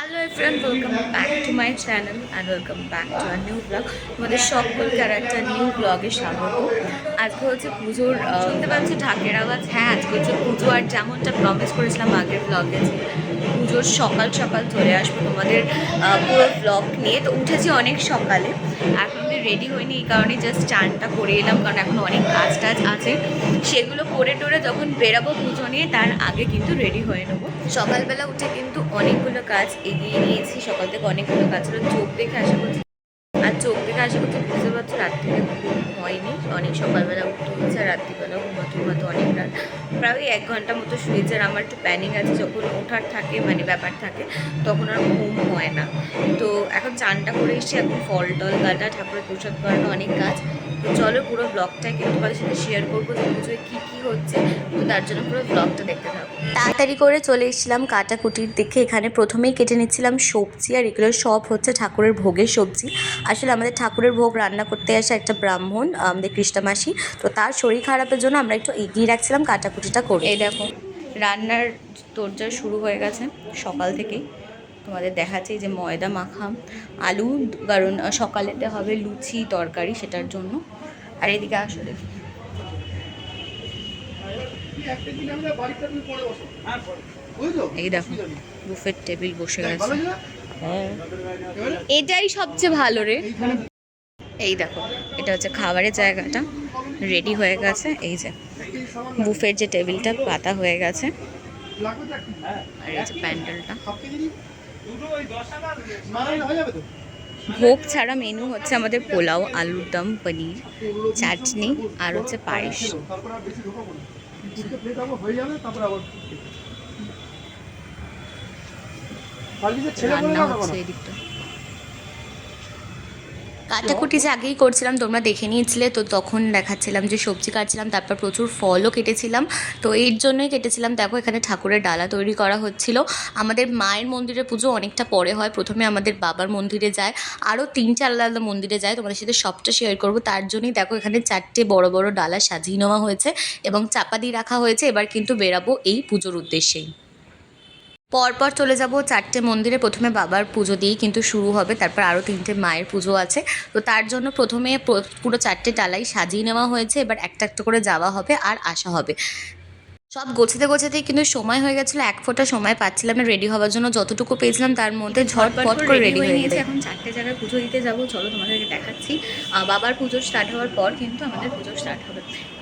Hello friend welcome back to my channel and welcome back to our new blog আমাদের সকলকে আর একটা new ব্লগে স্বাগত। আজকে হচ্ছে পুজোর শুনতে পাচ্ছি ঢাকের আওয়াজ? হ্যাঁ আজকে হচ্ছে পুজো আর যেমনটা প্রমিস করেছিলাম আগের ব্লগে যে পুজোর সকাল সকাল চলে আসব তোমাদের পুরো ব্লগ নিয়ে। তো উঠেছি অনেক সকালে। এখন রেডি হয়নি এই কারণে জাস্ট চানটা করে এলাম, কারণ এখন অনেক কাজ টাজ আছে। সেগুলো করে টোরে যখন বেরাবো পুজো নিয়ে, তার আগে কিন্তু রেডি হয়ে নেব। সকালবেলা উঠে কিন্তু অনেকগুলো কাজ এগিয়ে নিয়েছি, সকাল থেকে অনেকগুলো কাজ ছিল চোখ দেখে আশা করছি আর চোখ দেখে আশা করছি বুঝতে পারছ রাত ঘুম হয়নি। অনেক সকালবেলা উঠতে হয়েছে, আর রাত্রিবেলা ঘুমাতে ঘুমাতে অনেক রাত। প্রায় এক ঘণ্টা মতো শুয়েছে আর আমার একটু প্যানিং আছে, যখন ওঠার থাকে মানে ব্যাপার থাকে, তখন আর ঘুম হয় না। তো এখন চানটা করে এসেছি, এখন ফল টল গাটা, ঠাকুরের প্রসাদ করানো অনেক কাজ। তো চলো পুরো ব্লগটা কিন্তু তোমাদের সাথে শেয়ার করব যে পুজোয় কী কী হচ্ছে। তো তার জন্য পুরো ব্লগটা দেখতে থাকো। তাড়াতাড়ি করে চলে এসেছিলাম কাটাকুটির দিকে। এখানে প্রথমেই কেটে নিচ্ছিলাম সবজি, আর এগুলো সব হচ্ছে ঠাকুরের ভোগের সবজি। আসলে আমাদের ঠাকুরের ভোগ রান্না করতে আসা একটা ব্রাহ্মণ, আমাদের কৃষ্ণমাসি তো তার শরীর খারাপের জন্য আমরা একটু এগিয়ে রাখছিলাম কাটাকুটিটা করে এই দেখো রান্নার তোরজা শুরু হয়ে গেছে সকাল থেকেই। তোমাদের দেখাচ্ছি যে ময়দা মাখা আলু কারণ সকালেতে হবে লুচি তরকারি সেটার জন্য। আর এদিকে আসলে এই দেখো বুফের টেবিল বসে গেছে। হ্যাঁ। এটাই সবচেয়ে ভালো রে। এই দেখো এটা হচ্ছে খাবারের জায়গাটা। রেডি হয়ে গেছে এই যে। বুফের যে টেবিলটা পাতা হয়ে গেছে। আর এই যে প্যান্ডেলটা। ভোগ ছাড়া মেনু হচ্ছে আমাদের পোলাও আলুর দম পনির চাটনি আর হচ্ছে পায়েস। রান্না হচ্ছে এদিকটা। কাটাকুটি যে আগেই করছিলাম তোমরা দেখে নিয়েছিলে তো তখন দেখাচ্ছিলাম যে সবজি কাটছিলাম তারপর প্রচুর ফলও কেটেছিলাম। তো এর জন্যই কেটেছিলাম। দেখো এখানে ঠাকুরের ডালা তৈরি করা হচ্ছিল। আমাদের মায়ের মন্দিরে পুজো অনেকটা পরে হয়। প্রথমে আমাদের বাবার মন্দিরে যায়। আরও তিন চার আলাদা আলাদা মন্দিরে যায়। তোমাদের সাথে সবটা শেয়ার করব। তার জন্যই দেখো এখানে চারটে বড় বড় ডালা সাজিয়ে নেওয়া হয়েছে এবং চাপা দিয়ে রাখা হয়েছে। এবার কিন্তু বেরাবো এই পুজোর উদ্দেশ্যেই। পরপর চলে যাব চারটে মন্দিরে। প্রথমে বাবার পুজো দিয়েই কিন্তু শুরু হবে তারপর আরও তিনটে মায়ের পুজো আছে। তো তার জন্য প্রথমে পুরো চারটে ডালাই সাজিয়ে নেওয়া হয়েছে এবার একটা একটা করে যাওয়া হবে আর আসা হবে। সব গোছাতে গোছাতেই কিন্তু সময় হয়ে গেছিল এক ফোঁটা সময় পাচ্ছিলাম না রেডি হওয়ার জন্য যতটুকু পেয়েছিলাম তার মধ্যে ঝটপট করে রেডি হয়ে গেছে। এখন চারটে জায়গায় পুজো দিতে যাব চলো তোমাদেরকে দেখাচ্ছি। বাবার পুজো স্টার্ট হওয়ার পর কিন্তু আমাদের পুজো স্টার্ট হবে।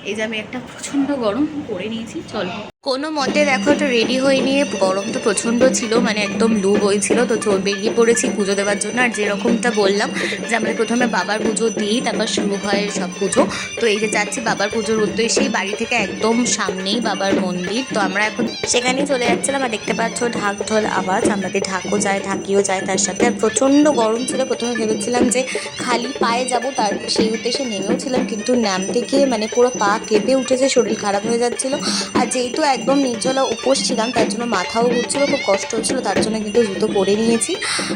এই যে আমি একটা প্রচণ্ড গরম করে নিয়েছি, চলো। কোনো মতে দেখো তো রেডি হয়ে নিয়ে গরম তো প্রচণ্ড ছিল মানে একদম লু বইছিল তো বেরিয়ে পড়েছি পুজো দেওয়ার জন্য। আর যেরকমটা বললাম যে আমরা প্রথমে বাবার পুজো দিই, তারপর শুরু হয় সব পুজো। তো এই যে যাচ্ছি বাবার পুজোর উদ্দেশ্যেই বাড়ি থেকে একদম সামনেই বাবার মন্দির। তো আমরা এখন সেখানেই চলে যাচ্ছিলাম, আর দেখতে পাচ্ছ ঢাক ঢোল আওয়াজ আমাদের ঢাকও যায়, ঢাকিও যায় তার সাথে। আর প্রচণ্ড গরম ছিল, প্রথমে ভেবেছিলাম যে খালি পায়ে যাব, তার সেই উদ্দেশ্যে নেমেও ছিলাম, কিন্তু নামতে গিয়ে মানে পুরো পা কেঁপে উঠেছে, শরীর খারাপ হয়ে যাচ্ছিল। আর যেহেতু একদম নির্জলা উপোস ছিলাম, তার জন্য মাথাও ঘুরছিল, খুব কষ্ট হচ্ছিল, তার জন্য কিন্তু জুতো পরে নিয়েছি।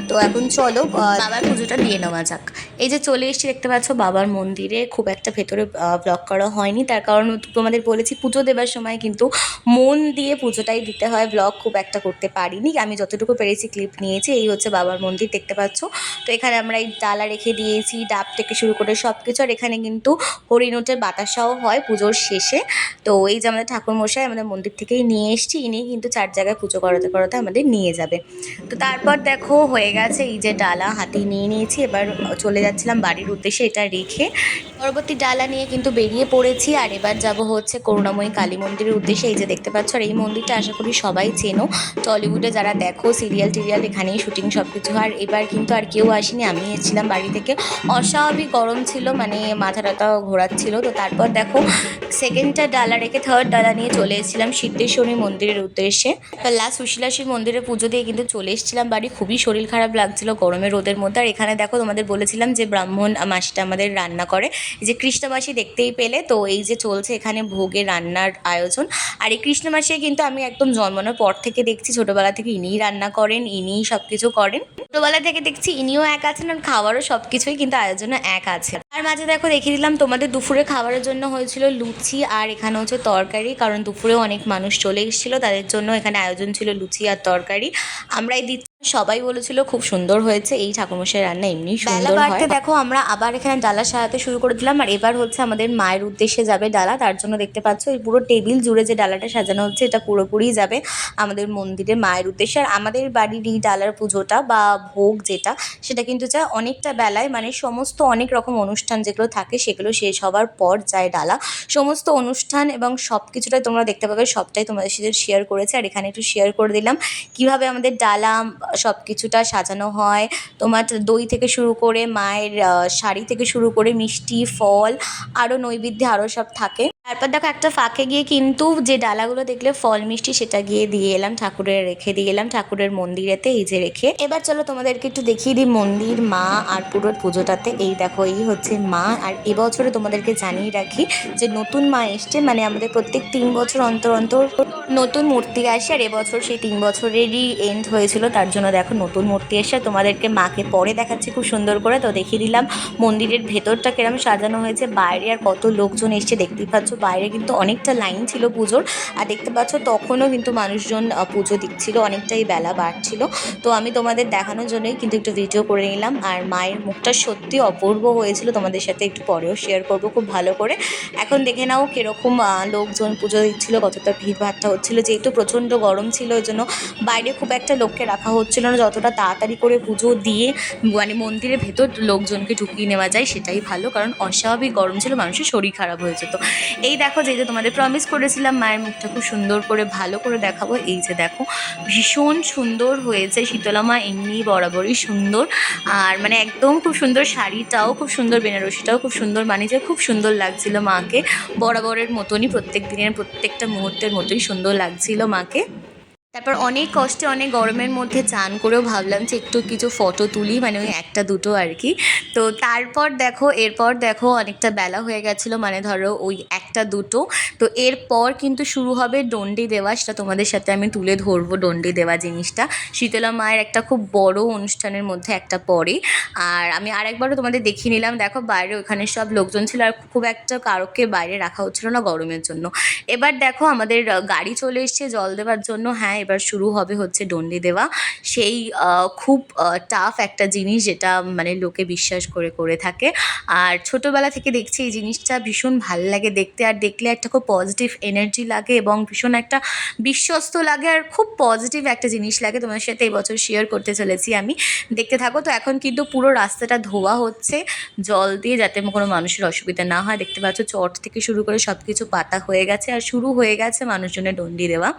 তো এখন চলো বাবার পুজোটা দিয়ে নেওয়া যাক। এই যে চলে এসেছি, দেখতে পাচ্ছ বাবার মন্দিরে। খুব একটা ভেতরে ব্লগ করা হয়নি। তার কারণ তোমাদের বলেছি, পুজো দেওয়ার সময় কিন্তু মন দিয়ে পুজোটাই দিতে হয়। ব্লগ খুব একটা করতে পারিনি। আমি যতটুকু পেরেছি ক্লিপ নিয়েছি, এই হচ্ছে বাবার মন্দির, দেখতে পাচ্ছ। তো এখানে আমরা এই ডালা রেখে দিয়েছি, ডাব থেকে শুরু করে সব কিছু আর এখানে কিন্তু হরিণোটের বাতাসাও হয় পুজোর শেষে। তো এই যে আমাদের ঠাকুরমশাই আমাদের মন্দির থেকেই নিয়ে এসছি, ইনি কিন্তু চার জায়গায় পুজো করাতে করাতে আমাদের নিয়ে যাবে। তো তারপর দেখো হয়ে গেছে এই যে ডালা হাতে নিয়ে নিয়েছি, এবার চলে যাচ্ছিলাম বাড়ির উদ্দেশ্যে এটা রেখে। পরবর্তী ডালা নিয়ে কিন্তু বেরিয়ে পড়েছি, আর এবার যাব হচ্ছে করুণাময়ী কালী মন্দিরের উদ্দেশ্যে। এই যে দেখতে পাচ্ছ, আর এই মন্দিরটা আশা করি সবাই চেনো। টলিউডে যারা দেখো, সিরিয়াল টিরিয়াল এখানেই শুটিং সব কিছু আর এবার কিন্তু আর কেউ আসেনি, আমি এসেছিলাম বাড়ি থেকে। অস্বাভাবিক গরম ছিল মানে মাথা টাথা ঘোরাচ্ছিল। তো তারপর দেখো সেকেন্ডটা ডালা রেখে থার্ড ডালা নিয়ে চলে এসেছিলাম সিদ্ধেশ্বরী মন্দিরের উদ্দেশ্যে। লাস্ট সুশীলাশীর মন্দিরে পুজো দিয়ে কিন্তু চলে এসেছিলাম। বাড়ি খুবই শরীর খারাপ লাগছিল গরমে রোদের মধ্যে। আর এখানে দেখো তোমাদের বলেছিলাম যে ব্রাহ্মণ মাসিটা আমাদের রান্না করে। যে কৃষ্ণমাসি দেখতেই পেলে, তো এই যে চলছে এখানে ভোগে রান্নার আয়োজন। আর এই কৃষ্ণমাসে কিন্তু আমি একদম জন্মানোর পর থেকে দেখছি। ছোটোবেলা থেকে ইনিই রান্না করেন, ইনিই সব কিছু করেন। ছোটোবেলা থেকে দেখছি ইনিও এক আছেন আর খাওয়ারও সব কিছুই কিন্তু আয়োজনে এক আছে আর মাঝে দেখো দেখিয়ে দিলাম তোমাদের দুপুরে খাবারের জন্য হয়েছিল লুচি আর এখানে হচ্ছে তরকারি, কারণ দুপুরে অনেক মানুষ চলে এসেছিল, তাদের জন্য এখানে আয়োজন ছিল লুচি আর তরকারি। আমরাই দিচ্ছি সবাই বলেছিল খুব সুন্দর হয়েছে এই ঠাকুরমশাই রান্না এমনি সুন্দর হয়। দেখো আমরা আবার এখানে ডালা সাজাতে শুরু করে দিলাম আর এবার হচ্ছে আমাদের মায়ের উদ্দেশ্যে যাবে ডালা তার জন্য দেখতে পাচ্ছ এই পুরো টেবিল জুড়ে যে ডালাটা সাজানো হচ্ছে এটা পুরোপুরি যাবে আমাদের মন্দিরে মায়ের উদ্দেশ্যে। আর আমাদের বাড়ির এই ডালার পুজোটা বা ভোগ যেটা সেটা কিন্তু যা অনেকটা বেলায় মানে সমস্ত অনেক রকম অনুষ্ঠান যেগুলো থাকে সেগুলো শেষ হওয়ার পর যায় ডালা। সমস্ত অনুষ্ঠান এবং সব কিছুটাই তোমরা দেখতে পাবে সবটাই তোমাদের সাথে শেয়ার করেছে আর এখানে একটু শেয়ার করে দিলাম। কীভাবে আমাদের ডালা সব কিছুটা সাজানো হয়। তোমার দই থেকে শুরু করে মায়ের শাড়ি থেকে শুরু করে মিষ্টি, ফল আরও নৈবেদ্যে আরও সব থাকে। তারপর দেখো একটা ফাঁকে গিয়ে কিন্তু যে ডালাগুলো দেখলে ফল মিষ্টি সেটা গিয়ে দিয়ে এলাম, ঠাকুরের রেখে দিয়ে এলাম, ঠাকুরের মন্দিরেতে এই যে রেখে। এবার চলো তোমাদেরকে একটু দেখিয়ে দিই মন্দির, মা আর পুরো পুজোটাতে। এই দেখো, এই হচ্ছে মা। আর এবছরে তোমাদেরকে জানিয়ে রাখি যে নতুন মা এসছে মানে আমাদের প্রত্যেক তিন বছর অন্তর অন্তর নতুন মূর্তি আসে। আর এবছর সেই তিন বছরেরই এন্ড হয়েছিল, তার জন্য দেখো নতুন মূর্তি এসে তোমাদেরকে মাকে পরে দেখাচ্ছি খুব সুন্দর করে। তো দেখিয়ে দিলাম মন্দিরের ভেতরটা কিরম সাজানো হয়েছে, বাইরে আর কত লোকজন এসছে দেখতেই পাচ্ছ। বাইরে কিন্তু অনেকটা লাইন ছিল পুজোর। আর দেখতে পাচ্ছ তখনও কিন্তু মানুষজন পুজো দিচ্ছিল, অনেকটাই বেলা বাড়ছিল। তো আমি তোমাদের দেখানোর জন্যই কিন্তু একটু ভিডিও করে নিলাম। আর মায়ের মুখটা সত্যি অপূর্ব হয়েছিল। তোমাদের সাথে একটু পরেও শেয়ার করব খুব ভালো করে। এখন দেখে নাও কীরকম লোকজন পুজো দিচ্ছিল, কতটা ভিড় ভাট্টা হচ্ছিল। যেহেতু প্রচণ্ড গরম ছিল, ওই জন্য বাইরে খুব একটা লোককে রাখা হচ্ছিল না। যতটা তাড়াতাড়ি করে পুজো দিয়ে মানে মন্দিরের ভেতর লোকজনকে ঢুকিয়ে নেওয়া যায়, সেটাই ভালো। কারণ অস্বাভাবিক গরম ছিল, মানুষের শরীর খারাপ হয়ে যেত এই দেখো যে তোমাদের প্রমিস করেছিলাম, মায়ের মুখটা খুব সুন্দর করে, ভালো করে দেখাবো। এই যে দেখো, ভীষণ সুন্দর হয়েছে শীতলা মা এমনি বরাবরই সুন্দর। আর মানে একদম খুব সুন্দর শাড়িটাও, খুব সুন্দর বেনারসিটাও, খুব সুন্দর মানিয়েছে খুব সুন্দর লাগছিল মাকে। বরাবরের মতনই প্রত্যেক দিনের, প্রত্যেকটা মুহূর্তের মতোই সুন্দর লাগছিল মাকে। তারপর অনেক কষ্টে, অনেক গরমের মধ্যে চান করেও ভাবলাম যে একটু কিছু ফটো তুলি মানে ওই একটা দুটো আর কি তো তারপর দেখো, এরপর দেখো অনেকটা বেলা হয়ে গেছিল মানে ধরো ওই একটা দুটো। তো এরপর কিন্তু শুরু হবে ডন্ডি দেওয়া, সেটা তোমাদের সাথে আমি তুলে ধরবো ডন্ডি দেওয়া জিনিসটা। শীতলা মায়ের একটা খুব বড় অনুষ্ঠানের মধ্যে একটা পরে। আর আমি আরেকবারও তোমাদের দেখিয়ে নিলাম, দেখো বাইরে ওখানে সব লোকজন ছিল, আর খুব একটা কারোকে বাইরে রাখা হচ্ছিল না গরমের জন্য। এবার দেখো আমাদের গাড়ি চলে এসছে জল দেওয়ার জন্য হ্যাঁ এবার শুরু হবে হচ্ছে ডন্ডি দেওয়া। সেই খুব টাফ একটা জিনিস যেটা মানে লোকে বিশ্বাস করে করে থাকে। আর ছোটোবেলা থেকে দেখছি এই জিনিসটা ভীষণ ভালো লাগে দেখতে। আর দেখলে একটা খুব পজিটিভ এনার্জি লাগে এবং ভীষণ একটা বিশ্বস্ত লাগে আর খুব পজিটিভ একটা জিনিস লাগে। তোমার সাথে এবছর শেয়ার করতে চলেছি আমি। দেখতে থাকো তো এখন কিন্তু পুরো রাস্তাটা ধোয়া হচ্ছে। জল দিয়ে যাতে কোনো মানুষের অসুবিধা না হয়। দেখতে পাচ্ছ চট থেকে শুরু করে সব কিছু পাতা হয়ে গেছে। আর শুরু হয়ে গেছে মানুষজনের ডন্ডি দেওয়া।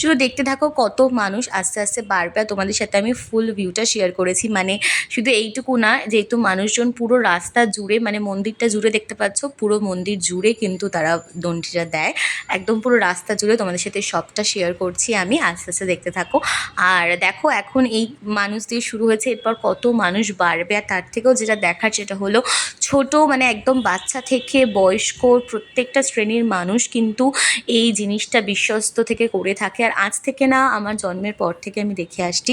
শুধু দেখতে থাকো কত মানুষ আস্তে আস্তে বাড়বে আর তোমাদের সাথে আমি ফুল ভিউটা শেয়ার করেছি। মানে শুধু এইটুকু না, যেহেতু মানুষজন পুরো রাস্তা জুড়ে মানে মন্দিরটা জুড়ে দেখতে পাচ্ছ, পুরো মন্দির জুড়ে কিন্তু তারা দণ্ডিটা দেয়। একদম পুরো রাস্তা জুড়ে তোমাদের সাথে সবটা শেয়ার করছি আমি, আস্তে আস্তে দেখতে থাকো। আর দেখো এখন এই মানুষ দিয়ে শুরু হয়েছে, এরপর কত মানুষ বাড়বে। আর তার থেকেও যেটা দেখার সেটা হলো, ছোট মানে একদম বাচ্চা থেকে বয়স্ক প্রত্যেকটা শ্রেণির মানুষ কিন্তু এই জিনিসটা বিশ্বস্ত থেকে করে থাকে। আর আজ থেকে না, আমার জন্মের পর থেকে আমি দেখে আসছি।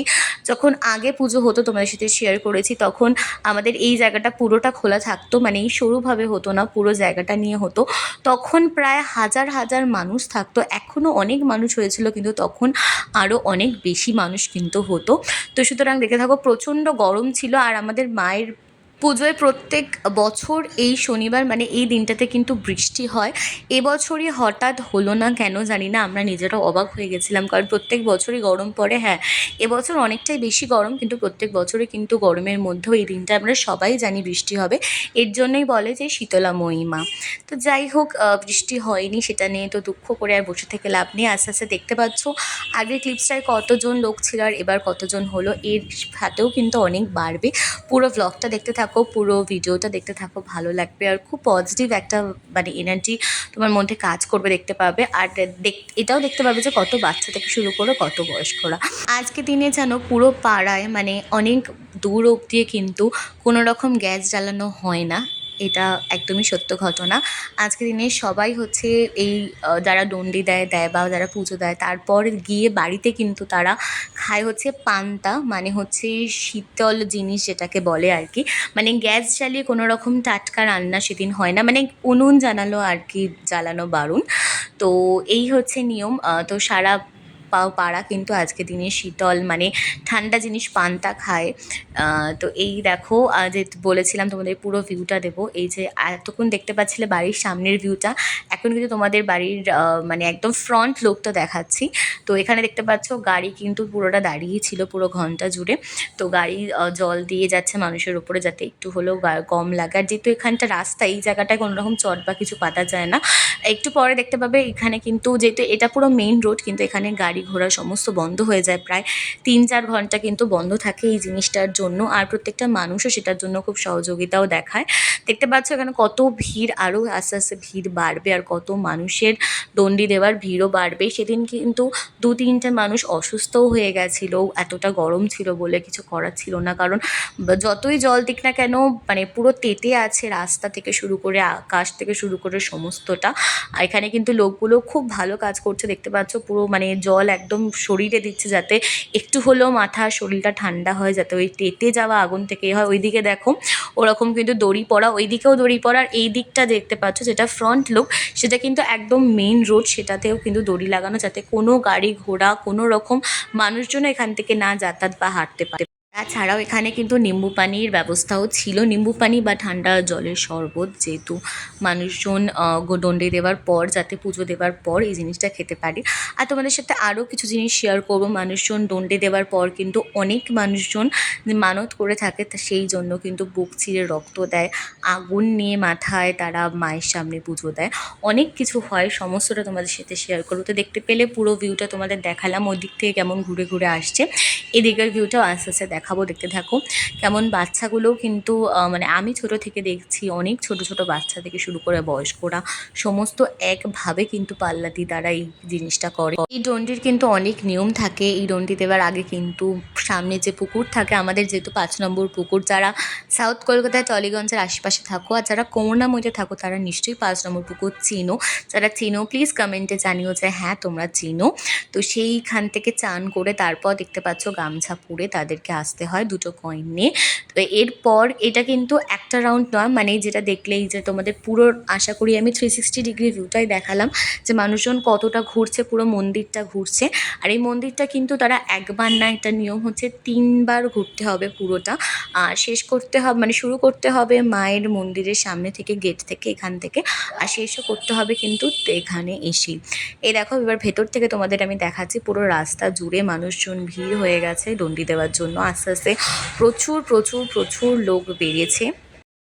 যখন আগে পুজো হতো, তোমাদের সাথে শেয়ার করেছি, তখন আমাদের এই জায়গাটা পুরোটা খোলা থাকতো মানে এই সরুভাবে হতো না, পুরো জায়গাটা নিয়ে হতো। তখন প্রায় হাজার হাজার মানুষ থাকতো। এখনও অনেক মানুষ হয়েছিল, কিন্তু তখন আরও অনেক বেশি মানুষ কিন্তু হতো। তো সুতরাং দেখে থাকো, প্রচণ্ড গরম ছিল, আর আমাদের মায়ের পুজোয় প্রত্যেক বছর এই শনিবার মানে এই দিনটাতে কিন্তু বৃষ্টি হয়। এবছরই হঠাৎ হলো না কেন জানি না, আমরা নিজেরা অবাক হয়ে গেছিলাম। কারণ প্রত্যেক বছরই গরম পড়ে হ্যাঁ। এবছর অনেকটাই বেশি গরম, কিন্তু প্রত্যেক বছরই কিন্তু গরমের মধ্যেও এই দিনটা আমরা সবাই জানি বৃষ্টি হবে। এর জন্যই বলে যে শীতলা মহিমা। তো যাই হোক বৃষ্টি হয়নি সেটা নিয়ে তো দুঃখ করে আর বসে থেকে লাভ নেই। আস্তে আস্তে দেখতে পাচ্ছ, আগের ক্লিপসটায় কতজন লোক ছিল আর এবার কতজন হলো, এর সাথেও কিন্তু অনেক বাড়বে। পুরো ভ্লগটা দেখতে থাকো। পুরো ভিডিওটা দেখতে থাকো, ভালো লাগবে। আর খুব পজিটিভ একটা মানে এনার্জি তোমার মধ্যে কাজ করবে, দেখতে পাবে। আর দেখ, এটাও দেখতে পাবে যে কত বাচ্চা থেকে শুরু করে, কত বয়স্করা। আজকে দিনে যেন পুরো পাড়ায় মানে অনেক দূর অবধি কিন্তু কোনো রকম গ্যাস জ্বালানো হয় না। এটা একদমই সত্য ঘটনা। আজকে দিনে সবাই হচ্ছে এই যারা ডন্ডি দেয় দেয় বা যারা পুজো দেয়, তারপর গিয়ে বাড়িতে কিন্তু তারা খায় হচ্ছে পান্তা মানে হচ্ছে শীতল জিনিস যেটাকে বলে আর কি মানে গ্যাস জ্বালিয়ে কোনো রকম টাটকা রান্না সেদিন হয় না। মানে উনুন জানালো আর কি জ্বালানো বারণ তো এই হচ্ছে নিয়ম তো সারা পাড়া কিন্তু আজকে দিনে শীতল মানে ঠান্ডা জিনিস পান্তা খায়। তো এই দেখো যে বলেছিলাম তোমাদের পুরো ভিউটা দেবো, এই যে এতক্ষণ দেখতে পাচ্ছিলে বাড়ির সামনের ভিউটা এখন কিন্তু তোমাদের বাড়ির মানে একদম ফ্রন্ট লোকটা দেখাচ্ছি। তো এখানে দেখতে পাচ্ছ, গাড়ি কিন্তু পুরোটা দাঁড়িয়ে ছিল পুরো ঘণ্টা জুড়ে। তো গাড়ি জল দিয়ে যাচ্ছে মানুষের উপরে যাতে একটু হলেও কম লাগে। আর যেহেতু এখানটা রাস্তা, এই জায়গাটায় কোনো রকম চট বা কিছু পাতা যায় না। একটু পরে দেখতে পাবে, এখানে কিন্তু যেহেতু এটা পুরো মেইন রোড কিন্তু এখানে গাড়ি ঘোড়া সমস্ত বন্ধ হয়ে যায়। প্রায় তিন চার ঘণ্টা কিন্তু বন্ধ থাকে এই জিনিসটার জন্য। আর প্রত্যেকটা মানুষও সেটার জন্য খুব সহযোগিতাও দেখায়। দেখতে পাচ্ছ এখানে কত ভিড় আরও আস্তে আস্তে ভিড় বাড়বে আর কত মানুষের দণ্ডি দেওয়ার ভিড়ও বাড়বে। সেদিন কিন্তু দু তিনটে মানুষ অসুস্থও হয়ে গেছিল, এতটা গরম ছিল বলে কিছু করার ছিল না। কারণ যতই জল দিক না কেন মানে পুরো তেতে আছে রাস্তা থেকে শুরু করে আকাশ থেকে শুরু করে সমস্তটা। এখানে কিন্তু লোকগুলো খুব ভালো কাজ করছে। দেখতে পাচ্ছ পুরো মানে জল একদম শরীরে দিচ্ছে যাতে একটু হলেও মাথা শরীরটা ঠান্ডা হয়, যাতে ওই তেতে যাওয়া আগুন থেকে হয়। ওইদিকে দেখো, ওরকম কিন্তু দড়ি পড়া ওইদিকেও দড়ি পড়া আর এই দিকটা দেখতে পাচ্ছ, যেটা ফ্রন্ট লুক সেটা কিন্তু একদম মেইন রোড সেটাতেও কিন্তু দড়ি লাগানো যাতে কোনো গাড়ি ঘোড়া কোনো রকম মানুষজন এখান থেকে না যাতায়াত বা হাঁটতে পারে। তাছাড়াও এখানে কিন্তু নিম্বু পানির ব্যবস্থাও ছিল। নিম্বু পানি বা ঠান্ডা জলের শরবত যেহেতু মানুষজন আহ, গো- দণ্ডি দেওয়ার পর যাতে পুজো দেওয়ার পর এই জিনিসটা খেতে পারে। আর তোমাদের সাথে আরও কিছু জিনিস শেয়ার করব। মানুষজন দণ্ডি দেওয়ার পর কিন্তু অনেক মানুষজন মানত করে থাকে সেই জন্য কিন্তু বুক চিরে রক্ত দেয় আগুন নিয়ে মাথায় তারা মায়ের সামনে পুজো দেয়। অনেক কিছু হয় সমস্তটা তোমাদের সাথে শেয়ার করব। তো দেখতে পেলে পুরো ভিউটা তোমাদের দেখালাম ওই দিক থেকে কেমন ঘুরে ঘুরে আসছে। এদিকের ভিউটাও আস্তে আস্তে দেখাবো, দেখতে থাকো। কেমন বাচ্চাগুলোও কিন্তু মানে আমি ছোট থেকে দেখছি, অনেক ছোট ছোট বাচ্চা থেকে শুরু করে বয়স্করা, সমস্ত একভাবে কিন্তু পাল্লাতি তারা এই জিনিসটা করে। এই ডন্ডির কিন্তু অনেক নিয়ম থাকে। এই ডন্ডি দেওয়ার আগে কিন্তু সামনে যে পুকুর থাকে, আমাদের যেহেতু পাঁচ নম্বর পুকুর, যারা সাউথ কলকাতায় টলিগঞ্জের আশেপাশে থাকো আর যারা করুণাময়তে থাকো, তারা নিশ্চয়ই পাঁচ নম্বর পুকুর চিনো। যারা চিনো প্লিজ কমেন্টে জানিও যে হ্যাঁ তোমরা চিনো। তো সেইখান থেকে চান করে তারপর দেখতে পাচ্ছ গামছা পরে তাদেরকে আসতে হয় দুটো কয়েন নিয়ে। তো এরপর এটা কিন্তু একটা রাউন্ড নয় মানে যেটা দেখলেই যে তোমাদের পুরো, আশা করি আমি থ্রি সিক্সটি ডিগ্রি ভিউটাই দেখালাম, যে মানুষজন কতটা ঘুরছে, পুরো মন্দিরটা ঘুরছে। আর এই মন্দিরটা কিন্তু তারা একবার না এটা নিয়ম হচ্ছে তিনবার ঘুরতে হবে পুরোটা। আর শেষ করতে হবে মানে শুরু করতে হবে মায়ের মন্দিরের সামনে থেকে গেট থেকে, এখান থেকে। আর শেষও করতে হবে কিন্তু এখানে এসেই। এই দেখো, এবার ভেতর থেকে তোমাদের আমি দেখাচ্ছি, পুরো রাস্তা জুড়ে মানুষজন ভিড় হয়ে গেছে ডন্ডি দেওয়ার জন্য। আস্তে আস্তে প্রচুর প্রচুর প্রচুর লোক বেরিয়েছে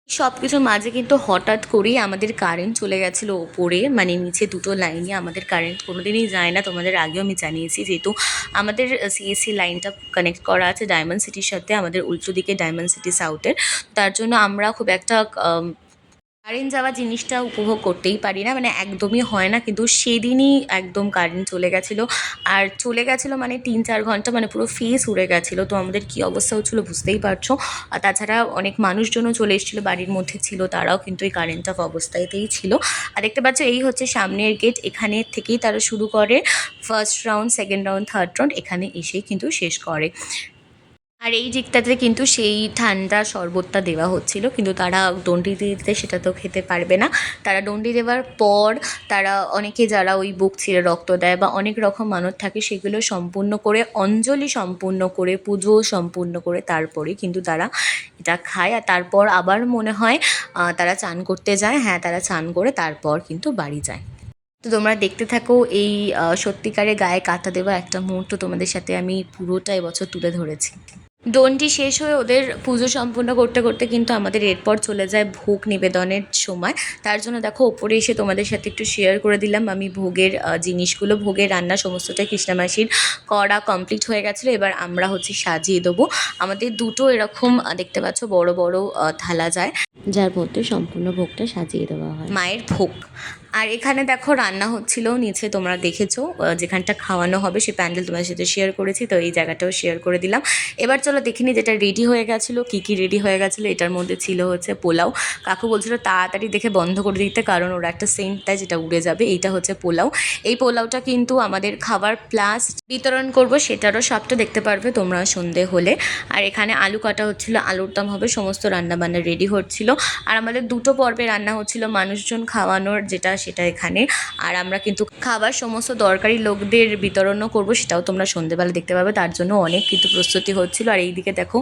সব কিছুর মাঝে কিন্তু হঠাৎ করেই আমাদের কারেন্ট চলে গেছিল ওপরে মানে নিচে দুটো লাইনে আমাদের কারেন্ট কোনো দিনই যায় না। তোমাদের আগেও আমি জানিয়েছি যেহেতু আমাদের সিএসসি লাইনটা কানেক্ট করা আছে ডায়মন্ড সিটির সাথে, আমাদের উল্টো দিকে ডায়মন্ড সিটি সাউথের তার জন্য আমরা খুব একটা কারেন্ট যাওয়া জিনিসটা উপভোগ করতেই পারি না মানে একদমই হয় না। কিন্তু সেদিনই একদম কারেন্ট চলে গেছিল। আর চলে গেছিল মানে তিন চার ঘণ্টা মানে পুরো ফেস উড়ে গেছিল। তো আমাদের কী অবস্থা হচ্ছিল বুঝতেই পারছ। আর তাছাড়া অনেক মানুষজনও চলে এসেছিল, বাড়ির মধ্যে ছিল তারাও কিন্তু এই কারেন্ট অফ অবস্থাতেই ছিল। আর দেখতে পাচ্ছ, এই হচ্ছে সামনের গেট এখানে থেকেই তারা শুরু করে। First round second round third round এখানে এসেই কিন্তু শেষ করে। আর এই দিকটাতে কিন্তু সেই ঠান্ডা শরবতটা দেওয়া হচ্ছিল, কিন্তু তারা ডন্ডি দিতে সেটা তো খেতে পারবে না। তারা ডন্ডি দেওয়ার পর তারা অনেকে যারা ওই বুক ছিঁড়ে রক্ত দেয় বা অনেক রকম মানত থাকে, সেগুলো সম্পূর্ণ করে, অঞ্জলি সম্পূর্ণ করে, পুজো সম্পূর্ণ করে তারপরে কিন্তু তারা এটা খায়। আর তারপর আবার মনে হয় তারা চান করতে যায় হ্যাঁ তারা চান করে তারপর কিন্তু বাড়ি যায়। তো তোমরা দেখতে থাকো এই সত্যিকারে গায়ে কাটা দেওয়া একটা মুহূর্ত তোমাদের সাথে আমি পুরোটা এবছর তুলে ধরেছি। ডন্ডি শেষ হয়ে ওদের পুজো সম্পূর্ণ করতে করতে কিন্তু আমাদের এরপর চলে যায় ভোগ নিবেদনের সময়। তার জন্য দেখো ওপরে এসে তোমাদের সাথে একটু শেয়ার করে দিলাম। আমি ভোগের জিনিসগুলো ভোগের রান্না সমস্তটাই কৃষ্ণামাসির করা কমপ্লিট হয়ে গেছিল। এবার আমরা হচ্ছে সাজিয়ে দেবো। আমাদের দুটো এরকম দেখতে পাচ্ছ বড় বড় থালা যায়। যার মধ্যে সম্পূর্ণ ভোগটা সাজিয়ে দেওয়া হয়। মায়ের ভোগ। আর এখানে দেখো রান্না হচ্ছিল নিচে তোমরা দেখেছ যেখানটা খাওয়ানো হবে সেই প্যান্ডেল তোমার সাথে শেয়ার করেছি, তো এই জায়গাটাও শেয়ার করে দিলাম। এবার চলো দেখিনি যেটা রেডি হয়ে গেছিল, কী কী রেডি হয়ে গেছিল, এটার মধ্যে ছিল হচ্ছে পোলাও। কাকু বলছিল তাড়াতাড়ি দেখে বন্ধ করে দিতে, কারণ ওরা একটা সেন্ট দেয় যেটা উড়ে যাবে, এইটা হচ্ছে পোলাও। এই পোলাওটা কিন্তু আমাদের খাবার প্লাস বিতরণ করব, সেটারও সবটা দেখতে পারবে তোমরা সন্ধে হলে। আর এখানে আলু কাটা হচ্ছিল, আলুর দম হবে, সমস্ত রান্নাবান্না রেডি হচ্ছিল। আর আমাদের দুটো পর্বে রান্না হচ্ছিল, মানুষজন খাওয়ানোর যেটা সেটা এখানে। আর আমরা কিন্তু খাবার সমস্ত দরকারি লোকদের বিতরণও করব, সেটাও তোমরা সন্ধেবেলা দেখতে পাবে। তার জন্য অনেক কিন্তু প্রস্তুতি হচ্ছিল। আর এইদিকে দেখো,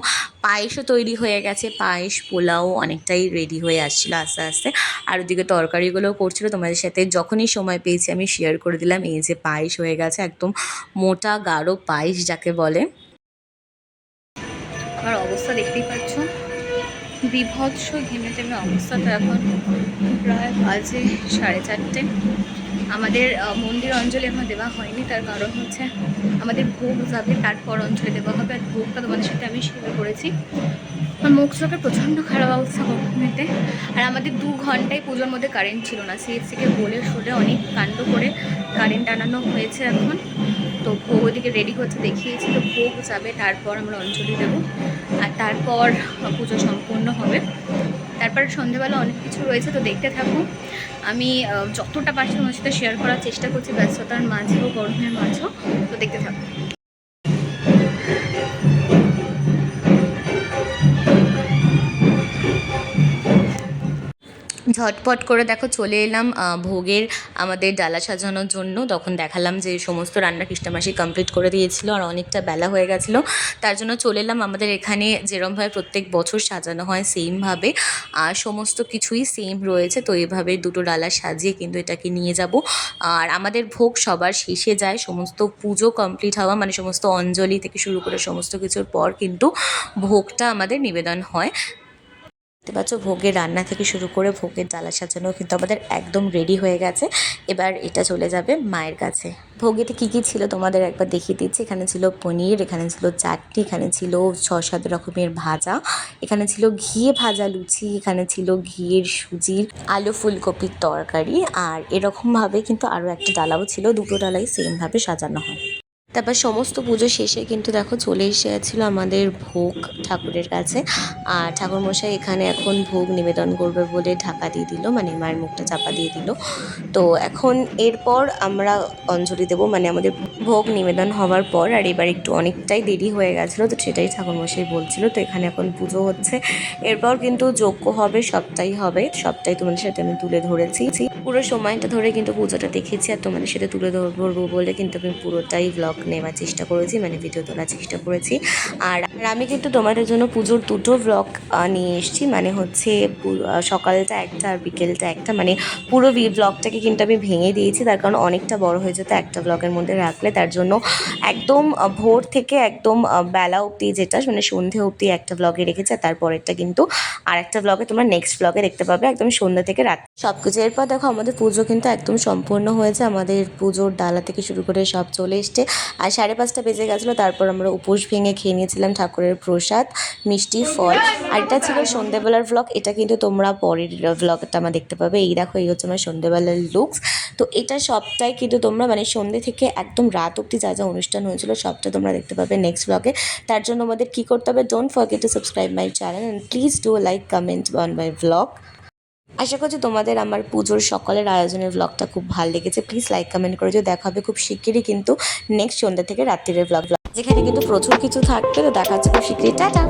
পায়েসও তৈরি হয়ে গেছে। পায়েস, পোলাও অনেকটাই রেডি হয়ে আসছিল আস্তে আস্তে। আর ওদিকে তরকারিগুলোও করছিল। তোমাদের সাথে যখনই সময় পেয়েছি আমি শেয়ার করে দিলাম। এই যে পায়েস হয়ে গেছে, একদম মোটা গাঢ় পায়েস যাকে বলে। আমার অবস্থা দেখতেই পাচ্ছ। বিভৎস ঘেমে টেমে অবস্থা তো এখন। প্রায় বাজে সাড়ে চারটে। আমাদের মন্দির অঞ্জলি এখন দেওয়া হয়নি, তার কারণ হচ্ছে আমাদের ভোগ যাবে, তারপর অঞ্জলি দেওয়া হবে, আর ভোগটা তোমাদের সাথে আমি শেয়ার করেছি। আমার মুখ চোখে প্রচণ্ড খারাপ অবস্থা ঘুমিতে আর আমাদের দু ঘন্টায় পুজোর মধ্যে কারেন্ট ছিল না সিএফসিকে বলে সরে অনেক কাণ্ড করে কারেন্ট আনানো হয়েছে এখন। তো ভোগ ওদিকে রেডি হচ্ছে দেখিয়েছি, তো ভোগ যাবে, তারপর আমরা অঞ্জলি দেবো। আর তারপর পুজো সম্পূর্ণ হবে। তারপর সন্ধেবেলা অনেক কিছু রয়েছে, তো দেখতে থাকুন। আমি যতটা পারছি তোমার সাথে শেয়ার করার চেষ্টা করছি, ব্যস্ততার মাঝেও, গরমের মাঝেও, তো দেখতে থাকুন। ঝটপট করে দেখো চলে এলাম ভোগের আমাদের ডালা সাজানোর জন্য। তখন দেখালাম যে সমস্ত রান্না কৃষ্ণমাসি কমপ্লিট করে দিয়েছিল আর অনেকটা বেলা হয়ে গেছিল। তার জন্য চলে এলাম আমাদের এখানে যেরমভাবে প্রত্যেক বছর সাজানো হয় সেমভাবে আর সমস্ত কিছুই সেম রয়েছে, তো এইভাবে দুটো ডালা সাজিয়ে কিন্তু এটাকে নিয়ে যাব। আর আমাদের ভোগ সবার শেষে যায়, সমস্ত পুজো কমপ্লিট হওয়া মানে সমস্ত অঞ্জলি থেকে শুরু করে সমস্ত কিছুর পর কিন্তু ভোগটা আমাদের নিবেদন হয়। দেখতে পাচ্ছ, ভোগের রান্না থেকে শুরু করে ভোগের ডালা সাজানো কিন্তু আমাদের একদম রেডি হয়ে গেছে। এবার এটা চলে যাবে মায়ের কাছে। ভোগেতে কী কী ছিল তোমাদের একবার দেখিয়ে দিচ্ছি। এখানে ছিল পনির, এখানে ছিল চাটনি, এখানে ছিল ছ সাত রকমের ভাজা, এখানে ছিল ঘিয়ে ভাজা লুচি, এখানে ছিল ঘিয়ের সুজির আলু ফুলকপির তরকারি, আর এরকমভাবে কিন্তু আরও একটা ডালাও ছিল। দুটো ডালাই সেমভাবে সাজানো হয়। তারপর সমস্ত পুজো শেষে কিন্তু দেখো চলে এসে গেছিল আমাদের ভোগ ঠাকুরের কাছে। আর ঠাকুরমশাই এখানে এখন ভোগ নিবেদন করবে বলে ঢাকা দিয়ে দিল মানে মায়ের মুখটা চাপা দিয়ে দিল। তো এখন এরপর আমরা অঞ্জলি দেবো মানে আমাদের ভোগ নিবেদন হওয়ার পর। আর এবার একটু অনেকটাই দেরি হয়ে গেছিল, তো সেটাই ঠাকুরমশাই বলছিল। তো এখানে এখন পুজো হচ্ছে। এরপর কিন্তু যজ্ঞ হবে, সবটাই হবে। সবটাই তোমাদের সাথে আমি তুলে ধরেছি। পুরো সময়টা ধরে কিন্তু পুজোটা দেখেছি, আর তোমাদের সাথে তুলে ধরবো বলে কিন্তু আমি পুরোটাই ব্লগ নেওয়ার চেষ্টা করেছি মানে ভিডিও তোলার চেষ্টা করেছি। আর আর আমি কিন্তু তোমাদের জন্য পুজোর দুটো ব্লগ নিয়ে এসেছি। মানে হচ্ছে সকালটা একটা আর বিকেলটা একটা। মানে পুরো ব্লগটাকে কিন্তু আমি ভেঙে দিয়েছি। তার কারণ অনেকটা বড় হয়ে যেত একটা ব্লগের মধ্যে রাখলে। তার জন্য একদম ভোর থেকে একদম বেলা অবধি যেটা মানে সন্ধে অবধি একটা ব্লগে রেখেছে। তারপরেরটা কিন্তু আর একটা ব্লগে তোমরা নেক্সট ব্লগে দেখতে পাবে। একদম সন্ধ্যা থেকে রাত। সব কিছু এরপর দেখো, আমাদের পুজো কিন্তু একদম সম্পূর্ণ হয়েছে। আমাদের পুজোর ডালা থেকে শুরু করে সব চলে এসছে। আর সাড়ে পাঁচটা বেজে গেছিল। তারপর আমরা উপোস ভেঙে খেয়ে নিয়েছিলাম ঠাকুরের প্রসাদ, মিষ্টি ফল। আর এটা ছিল সন্ধ্যেবেলার ব্লগ এটা কিন্তু তোমরা পরের ব্লগটা আমার দেখতে পাবে। এই দেখো, এই হচ্ছে আমার সন্ধ্যেবেলার লুকস তো এটা সবটাই কিন্তু তোমরা মানে সন্ধ্যে থেকে একদম রাত অবধি যা যা অনুষ্ঠান হয়েছিল, সবটা তোমরা দেখতে পাবে নেক্সট ব্লগে তার জন্য আমাদের কী করতে হবে don't forget to subscribe my channel and please do like comment on my blog আশা করছি তোমাদের আমার পুজোর সকলের আয়োজনের ব্লগটা খুব ভালো লেগেছে। প্লিজ লাইক কমেন্ট করে যে দেখা হবে খুব শিগগিরই কিন্তু নেক্সট সন্ধ্যা থেকে রাত্রিরের ব্লগ যেখানে কিন্তু প্রচুর কিছু থাকবে। তো দেখা যাচ্ছে খুব শীঘ্রই। টাটা!